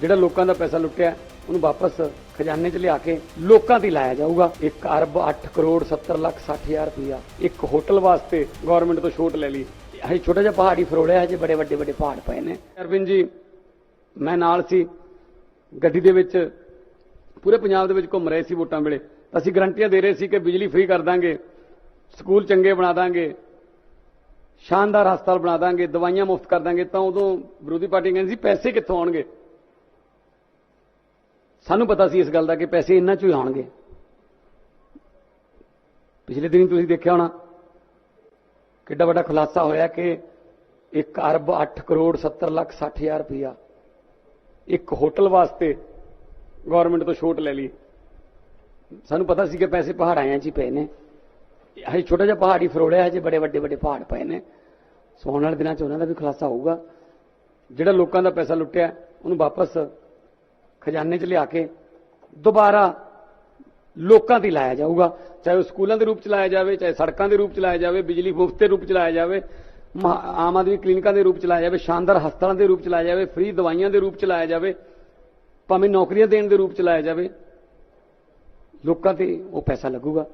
ਜਿਹੜਾ ਲੋਕਾਂ ਦਾ ਪੈਸਾ ਲੁੱਟਿਆ, ਉਹਨੂੰ ਵਾਪਸ ਖਜ਼ਾਨੇ 'ਚ ਲਿਆ ਕੇ ਲੋਕਾਂ ਤੇ ਲਾਇਆ ਜਾਊਗਾ। 1 ਅਰਬ 8 ਕਰੋੜ 70 ਲੱਖ 60 ਹਜ਼ਾਰ ਰੁਪਇਆ ਇੱਕ ਹੋਟਲ ਵਾਸਤੇ ਗਵਰਨਮੈਂਟ ਤੋਂ ਛੋਟ ਲੈ ਲਈ। ਅਸੀਂ ਛੋਟਾ ਜਿਹਾ ਪਹਾੜੀ ਫਰੋੜਿਆ ਹਜੇ ਬੜੇ ਵੱਡੇ ਵੱਡੇ ਪਹਾੜ ਪਏ ਨੇ। ਅਰਵਿੰਦ ਜੀ, ਮੈਂ ਨਾਲ ਸੀ। ਗੱਡੀ ਦੇ ਵਿੱਚ ਪੂਰੇ ਪੰਜਾਬ ਦੇ ਵਿੱਚ ਘੁੰਮ ਰਹੇ ਸੀ ਵੋਟਾਂ ਵੇਲੇ। ਤਾਂ ਅਸੀਂ ਗਰੰਟੀਆਂ ਦੇ ਰਹੇ ਸੀ ਕਿ ਬਿਜਲੀ ਫ੍ਰੀ ਕਰ ਦਾਂਗੇ, ਸਕੂਲ ਚੰਗੇ ਬਣਾ ਦਾਂਗੇ, ਸ਼ਾਨਦਾਰ ਹਸਪਤਾਲ ਬਣਾ ਦਾਂਗੇ, ਦਵਾਈਆਂ ਮੁਫਤ ਕਰ ਦਾਂਗੇ। ਤਾਂ ਉਦੋਂ ਵਿਰੋਧੀ ਪਾਰਟੀ ਕਹਿੰਦੀ ਸੀ, ਪੈਸੇ ਕਿੱਥੋਂ ਆਉਣਗੇ? ਸਾਨੂੰ ਪਤਾ ਸੀ ਇਸ ਗੱਲ ਦਾ ਕਿ ਪੈਸੇ ਇੰਨਾ ਚੋਂ ਹੀ ਆਉਣਗੇ। ਪਿਛਲੇ ਦਿਨੀ ਤੁਸੀਂ ਦੇਖਿਆ ਹੋਣਾ ਕਿੱਡਾ ਵੱਡਾ ਖੁਲਾਸਾ ਹੋਇਆ ਕਿ 1 ਅਰਬ 8 ਕਰੋੜ 70 ਲੱਖ 60 ਹਜ਼ਾਰ ਰੁਪਇਆ ਇੱਕ ਹੋਟਲ ਵਾਸਤੇ ਗਵਰਨਮੈਂਟ ਤੋਂ ਛੋਟ ਲੈ ਲਈ। ਸਾਨੂੰ ਪਤਾ ਸੀ ਕਿ ਪੈਸੇ ਪਹਾੜਾਂ 'ਚ ਹੀ ਪਏ ਨੇ। ਹਜੇ ਛੋਟਾ ਜਿਹਾ ਪਹਾੜੀ ਫਰੋੜਿਆ ਹਜੇ ਬੜੇ ਵੱਡੇ ਵੱਡੇ ਪਹਾੜ ਪਏ ਨੇ। ਸੋ ਆਉਣ ਵਾਲੇ ਦਿਨਾਂ 'ਚ ਉਹਨਾਂ ਦਾ ਵੀ ਖੁਲਾਸਾ ਹੋਊਗਾ। ਜਿਹੜਾ ਲੋਕਾਂ ਦਾ ਪੈਸਾ ਲੁੱਟਿਆ, ਉਹਨੂੰ ਵਾਪਸ ਖਜ਼ਾਨੇ 'ਚ ਲਿਆ ਕੇ ਦੁਬਾਰਾ ਲੋਕਾਂ ਤੇ ਲਾਇਆ ਜਾਊਗਾ। ਚਾਹੇ ਉਹ ਸਕੂਲਾਂ ਦੇ ਰੂਪ ਚ ਲਾਇਆ ਜਾਵੇ, ਚਾਹੇ ਸੜਕਾਂ ਦੇ ਰੂਪ ਚ ਲਾਇਆ ਜਾਵੇ, ਬਿਜਲੀ ਮੁਫਤ ਦੇ ਰੂਪ ਚ ਲਾਇਆ ਜਾਵੇ, ਮਹਾ- ਆਮ ਆਦਮੀ ਕਲੀਨਿਕਾਂ ਦੇ ਰੂਪ ਚ ਲਾਇਆ ਜਾਵੇ, ਸ਼ਾਨਦਾਰ ਹਸਪਤਾਲਾਂ ਦੇ ਰੂਪ ਚ ਲਾਇਆ ਜਾਵੇ, ਫ੍ਰੀ ਦਵਾਈਆਂ ਦੇ ਰੂਪ ਚ ਲਾਇਆ ਜਾਵੇ, ਭਾਵੇਂ ਨੌਕਰੀਆਂ ਦੇਣ ਦੇ ਰੂਪ ਚ ਲਾਇਆ ਜਾਵੇ, ਲੋਕਾਂ ਤੇ ਉਹ ਪੈਸਾ ਲੱਗੂਗਾ।